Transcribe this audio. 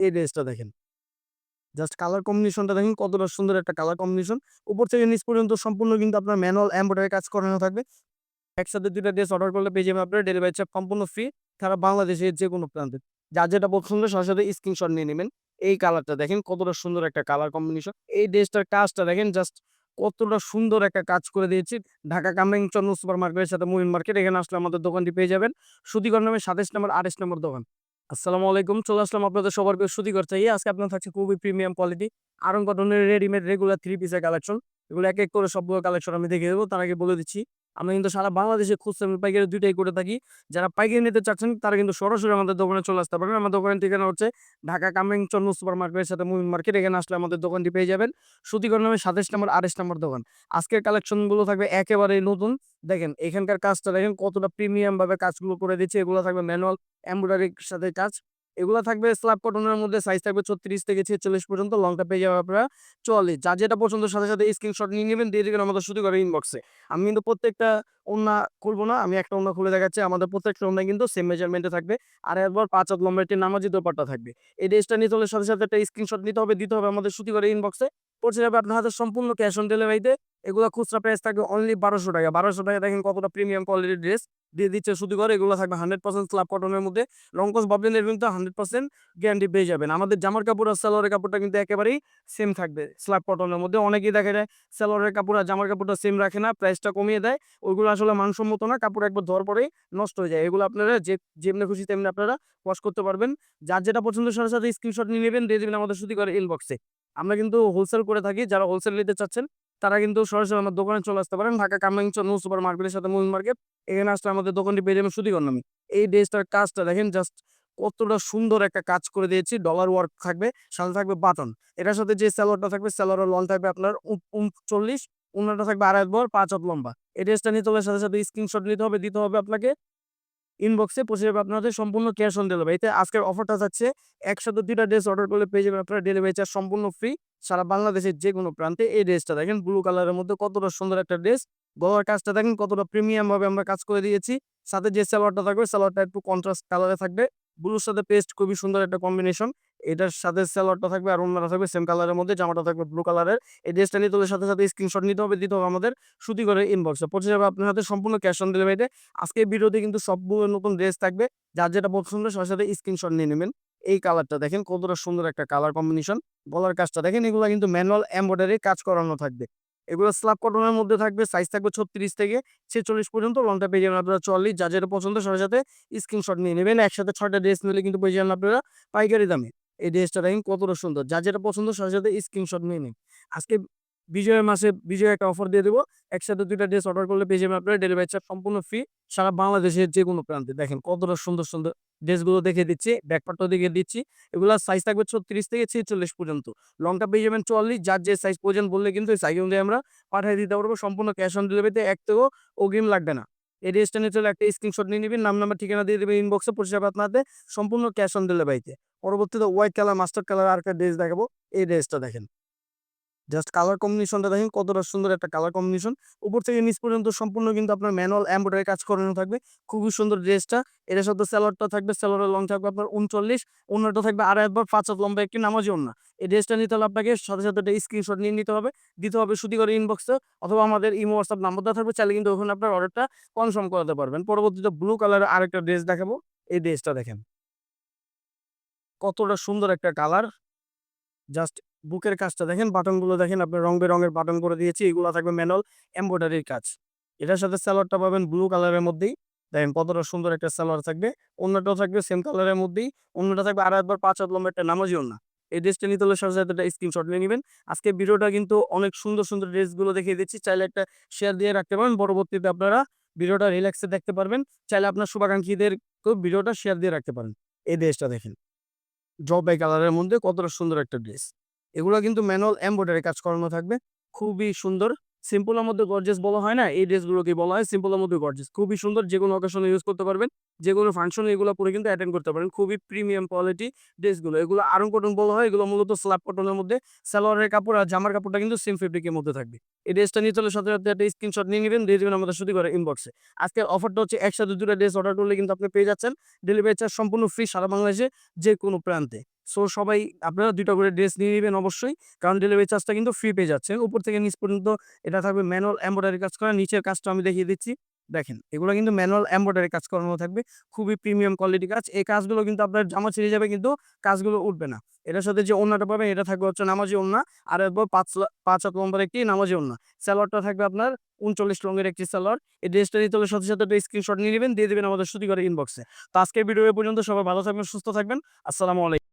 এই ড্রেসটা দেখেন। জাস্ট কালার কম্বিনেশনটা দেখেন কতটা সুন্দর একটা কালার কম্বিনেশন। উপর থেকে নিচ পর্যন্ত সম্পূর্ণ কিন্তু আপনার ম্যানুয়াল এমব্রয়ডারি কাজ করানো থাকবে। একসাথে দুইটা ড্রেস অর্ডার করলে পেয়ে যাবেন আপনার ডেলিভারি চার্জ সম্পূর্ণ ফ্রি। তারা বাংলাদেশের যে কোনো প্রান্তে। যার যেটা পছন্দ সাথে স্ক্রিনশট নিয়ে নেবেন। এই কালারটা দেখেন কতটা সুন্দর একটা কালার কম্বিনেশন। এই ড্রেসটার কাজটা দেখেন জাস্ট কতটা সুন্দর একটা কাজ করে দিয়েছি। ঢাকা কামেং চন্দ্র সুপার মার্কেটের সাথে মুহিন মার্কেট। এখানে আসলে আমাদের দোকানটি পেয়ে যাবেন। সুতিকর নামে সাতাশ নম্বর, আঠাশ নম্বর দোকান। আসসালামু আলাইকুম, চলে আসলাম আপনাদের সবার সুতি করতে চাই আজকে আপনার থাকছে খুবই প্রিমিয়াম কোয়ালিটি আরং কটনের রেডিমেড রেগুলার থ্রি পিসের কালেকশন এগুলো এক এক করে সবগুলো কালেকশন আমি দেখে দেবো, তার আগে বলে দিচ্ছি আমরা কিন্তু সারা বাংলাদেশে খুচরা পাইকারি দুইটাই করে থাকি। যারা পাইকারি নিতে চাচ্ছেন, তারা কিন্তু সরাসরি আমাদের দোকানে চলে আসতে পারবেন। আমাদের দোকানের ঠিকানা হচ্ছে ঢাকা কামিং চন্দ্র সুপার মার্কেটের সাথে মুভিন মার্কেট। এখানে আসলে আমাদের দোকানটি পেয়ে যাবেন। সুতিকর নামে সাতাশ নম্বর আড়াইশ নম্বর দোকান। আজকের কালেকশনগুলো থাকবে একেবারে নতুন। দেখেন, এখানকার কাজটা দেখেন কতটা প্রিমিয়াম ভাবে কাজগুলো করে দিচ্ছে। এগুলো থাকবে ম্যানুয়াল, এমব্রয়ডারির সাথে কাজ। এগুলো থাকবে স্ল্যাব কটনের মধ্যে সাইজ থাকবে ছত্রিশ থেকে ছেচল্লিশ পর্যন্ত লংটা পেয়ে যাবে আপনারা চল্লিশ। যা যেটা পছন্দ সাথে সাথে স্ক্রিনশট নিয়ে নেবেন, দিয়ে দেবেন আমাদের শুধু করে ইনবক্সে আমি কিন্তু প্রত্যেকটা ওনা খুলবো না, আমি একটা ওনা খুলে দেখাচ্ছি, আমাদের প্রত্যেকটা ওনা কিন্তু সেম মেজারমেন্টে থাকবে। আর একবার পাঁচ হাত লম্বা একটি নামাজি দোপাট্টা থাকবে। এই ড্রেসটা নিতে হলে সাথে সাথে একটা স্ক্রিনশট নিতে হবে, দিতে হবে আমাদের শুধু করে ইনবক্সে পড়ছে যাবে আপনার হাতে সম্পূর্ণ ক্যাশ অন ডেলিভারিতে এগুলো খুচরা প্রাইস থাকবে অনলি বারোশো টাকা। বারোশো টাকা দেখেন কতটা প্রিমিয়াম কোয়ালিটির ড্রেস দিয়ে দিচ্ছে শুধু করে এগুলো থাকবে হান্ড্রেড পার্সেন্ট স্ল্যাব কটনের মধ্যে। রঙ্কস বাবলিনের কিন্তু হান্ড্রেড পার্সেন্ট গ্যারান্টি পেয়ে যাবেন। আমাদের জামার কাপড় আর সালোয়ারের কাপড়টা কিন্তু একেবারেই সেম থাকবে স্লাব কটনের মধ্যে। অনেকেই দেখা যায় সালোয়ারের কাপড় আর জামার কাপড়টা সেম রাখে না প্রাইসটা কমিয়ে দেয়। ওইগুলো আসলে মানসম্মত না, কাপড় একবার ধর পরেই নষ্ট হয়ে যায়। এগুলো আপনারা যে, যেমনি খুশি তেমনি আপনারা ওয়াশ করতে পারবেন। যার যেটা পছন্দ সাথে সাথে স্ক্রিনশট নিয়ে নেবেন, দিয়ে দেবেন আমাদের শুধু করে ইনবক্সে আমরা কিন্তু হোলসেল করে থাকি, যারা হোলসেল নিতে চাচ্ছেন, তারা কিন্তু সরাসরি আমার দোকানে চলে আসতে পারেন, ঢাকা কামাইচন্দ সুপার মার্কেটের সাথে মুভিং মার্কেট এখানে আসলে আমাদের দোকানটি পেয়ে যাবেন সুদীকর নামে। এই ড্রেসটার কাজটা দেখেন জাস্ট কতটা সুন্দর একটা কাজ করে দিয়েছি ডলার ওয়ার্ক থাকবে, সাথে থাকবে বাটন এটার সাথে যে স্যালোয়ারটা থাকবে স্যালোয়ারের লং থাকবে আপনার উনচল্লিশ উনাটা থাকবে আড়াই বর পাঁচ হাত লম্বা। এই ড্রেসটা নিতে হলে সাথে সাথে স্ক্রিনশট নিতে হবে, দিতে হবে আপনাকে ইনবক্সে পৌঁছে যাবে, আপনাদের সম্পূর্ণ ক্যাশ অন ডেলিভারি এতে আজকের অফারটা যাচ্ছে, একসাথে দুটা ড্রেস অর্ডার করলে পেয়ে যাবেন আপনারা ডেলিভারি চার্জ সম্পূর্ণ ফ্রি সারা বাংলাদেশের যে কোনো প্রান্তে। এই ড্রেসটা দেখেন ব্লু কালারের মধ্যে কতটা সুন্দর একটা ড্রেস গলার কাজটা দেখেন, কতটা প্রিমিয়াম ভাবে আমরা কাজ করে দিয়েছি। সাথে যে সালোয়ারটা থাকবে সালোয়ারটা একটু কন্ট্রাস্ট কালারে থাকবে। ব্লুর সাথে পেস্ট খুবই সুন্দর একটা কম্বিনেশন এটার সাথে সালোয়ারটা থাকবে আর অন্যটা থাকবে সেম কালারের মধ্যে, জামাটা থাকবে ব্লু কালারের এই ড্রেসটা নিয়ে তোদের সাথে সাথে স্ক্রিনশট নিতে হবে, দিতে হবে আমাদের সুতি করে ইনবক্সে পৌঁছে যাবে আপনার হাতে সম্পূর্ণ ক্যাশ অন ডেলিভারিতে আজকে ভিডিওতে কিন্তু সবগুলো নতুন ড্রেস থাকবে। যার যেটা পছন্দ সাথে সাথে স্ক্রিনশট নিয়ে নেবেন। এই কালারটা দেখেন, কতটা সুন্দর একটা কালার কম্বিনেশন গলার কাজটা দেখেন, এগুলো কিন্তু ম্যানুয়াল এমব্রয়ডারি কাজ করানো থাকবে। এগুলো স্ল্যাব কটনের মধ্যে থাকবে সাইজ থাকবে ছত্রিশ থেকে ছেচল্লিশ পর্যন্ত লংটা পেয়ে যাবেন আপনারা চল্লিশ। যা যেটা পছন্দ সাথে সাথে স্ক্রিনশট নিয়ে নেবেন। একসাথে ছয়টা ড্রেস নিলে কিন্তু পেয়ে যাবেন আপনারা পাইকারি দামে। এই ড্রেসটা দেখেন কতটা সুন্দর। যা যেটা পছন্দ সাথে সাথে স্ক্রিনশট নিয়ে নিন। আজকে বিজয়ের মাসে বিজয় একটা অফার দিয়ে দেবো। একসাথে দুইটা ড্রেস অর্ডার করলে পেয়ে যাবেন আপনারা। ডেলিভারি চার্জ সম্পূর্ণ ফ্রি সারা বাংলাদেশের যে কোনো প্রান্তে। দেখেন কতটা সুন্দর সুন্দর ড্রেসগুলো দেখে দিচ্ছি। ব্যাকপার্টও দেখে দিচ্ছি। এগুলো সাইজ থাকবে ছত্রিশ থেকে ছেচল্লিশ পর্যন্ত। লংটা পেয়ে যাবেন চল্লিশ যার যে সাইজ প্রয়োজন বললে কিন্তু সাইজ অনুযায়ী আমরা পাঠিয়ে দিতে পারব। সম্পূর্ণ ক্যাশ অন ডেলিভারিতে এক থেকেও অগ্রিম লাগবে না। এই ড্রেসটা নিয়ে চলে একটা স্ক্রিনশট নিয়ে নেবেন নাম নাম্বার ঠিকানা দিয়ে দেবেন ইনবক্সে পৌঁছে যাবে আপনাদের সম্পূর্ণ ক্যাশ অন ডেলিভারিতে পরবর্তীতে হোয়াইট কালার মাস্টার কালার আর একটা ড্রেস দেখাবো, এই ড্রেসটা দেখেন। জাস্ট কালার কম্বিনেশনটা দেখেন কতটা সুন্দর একটা কালার কম্বিনেশন উপর থেকে নিচ পর্যন্ত সম্পূর্ণ কিন্তু আপনার ম্যানুয়াল এমব্রয়ডারি কাজ করানো থাকবে। খুবই সুন্দর ড্রেসটা এটার সাথে স্যালোয়ারটা থাকবে স্যালোয়ারের লং থাকবে আপনার উনচল্লিশ অন্যটা থাকবে আড়াই একবার পাঁচ হাত লম্বা, একটি নামাজি অন্য এই ড্রেসটা নিতে হলে আপনাকে সাথে সাথে একটা স্ক্রিনশট নিয়ে নিতে হবে। দিতে হবে করে ইনবক্সে অথবা আমাদের ইমো হোয়াটসঅ্যাপ নাম্বারটা থাকবে। চাইলে কিন্তু ওখানে আপনার অর্ডারটা কনফার্ম করাতে পারবেন। পরবর্তীতে ব্লু কালারের আরেকটা ড্রেস দেখাবো। এই ড্রেসটা দেখেন। কতটা সুন্দর একটা কালার জাস্ট বুকের কাজটা দেখেন, বাটনগুলো দেখেন আপনার রং বেরঙের বাটন করে দিয়েছি, এগুলো থাকবে ম্যানুয়াল এমব্রয়ডারির কাজ। এটার সাথে স্যালোয়ারটা পাবেন ব্লু কালারের মধ্যেই। দেখেন কতটা সুন্দর একটা স্যালোয়ার থাকবে। অন্যটাও থাকবে সেম কালারের মধ্যেই। অন্যটা থাকবে আর একবার পাঁচ হাত লম্বা একটা নামাজি অন্য এই ড্রেসটা নিতে হলে সাথে স্ক্রিনশট নিয়ে নেবেন। আজকে ভিডিওটা কিন্তু অনেক সুন্দর সুন্দর ড্রেসগুলো দেখিয়ে দিচ্ছি। চাইলে একটা শেয়ার দিয়ে রাখতে পারেন। পরবর্তীতে আপনারা ভিডিওটা রিল্যাক্সে দেখতে পারবেন। চাইলে আপনার শুভাকাঙ্ক্ষীদের ভিডিওটা শেয়ার দিয়ে রাখতে পারেন। এই ড্রেসটা দেখেন। জব বাই কালারের মধ্যে কতটা সুন্দর একটা ড্রেস। এগুলো কিন্তু ম্যানুয়াল এমব্রয়ডারি কাজ করানো থাকবে। খুবই সুন্দর। সিম্পলের মধ্যে গর্জেস বলা হয় না? এই ড্রেসগুলোকে বলা হয়। সিম্পলের মধ্যে গর্জেস খুবই সুন্দর। যে কোনো অকেশনে ইউজ করতে পারবেন। যে কোনো ফাংশনে এগুলো পরে কিন্তু অ্যাটেন্ড করতে পারেন। খুবই প্রিমিয়াম কোয়ালিটি ড্রেসগুলো এগুলো আরং কটন বলা হয়। এগুলো মূলত স্ল্যাব কটনের মধ্যে। সালোয়ারের কাপড় আর জামার কাপড়টা কিন্তু সেম ফেব্রিকের মধ্যে থাকবে। এই ড্রেসটা নিয়ে চলে সাথে সাথে একটা স্ক্রিনশট নিয়ে নেবেন। দিয়ে দেবেন আমাদের শুধু করে ইনবক্সে আজকের অফারটা হচ্ছে একসাথে দুটো ড্রেস অর্ডার করলে কিন্তু আপনি পেয়ে যাচ্ছেন। ডেলিভারি চার্জ সম্পূর্ণ ফ্রি সারা বাংলাদেশে যে কোনো প্রান্তে। সো সবাই আপনারা দুটো করে ড্রেস নিয়ে নেবেন অবশ্যই। কারণ ডেলিভারি চার্জটা কিন্তু ফ্রি পেয়ে যাচ্ছে উপর থেকে নিচ পর্যন্ত এটা থাকবে ম্যানুয়াল এম্ব্রয়ডারি কাজ করা। নিচের কাজটা আমি দেখিয়ে দিচ্ছি। দেখেন, এগুলো কিন্তু ম্যানুয়াল এম্ব্রয়ডারি কাজ করানো থাকবে। খুবই প্রিমিয়াম কোয়ালিটি কাজ। এই কাজগুলো কিন্তু আপনার জামা ছিঁড়ে যাবে কিন্তু কাজগুলো উঠবে না। এটার সাথে যে ওন্নাটা পাবেন, এটা থাকবে হচ্ছে নামাজি ওন্না আর এরপর পাঁচ পাঁচ হাত লম্বার একটি নামাজি ওন্না স্যালোয়ারটা থাকবে আপনার উনচল্লিশ রঙের একটি সালোয়ার। এই ড্রেসটা নিতে হলে সাথে সাথে স্ক্রিনশট নিয়ে নেবেন, দিয়ে দেবেন আমাদের সুতি করে ইনবক্সে তো আজকের ভিডিও পর্যন্ত সবাই ভালো থাকবেন, সুস্থ থাকবেন। আসসালামু আলাইকুম।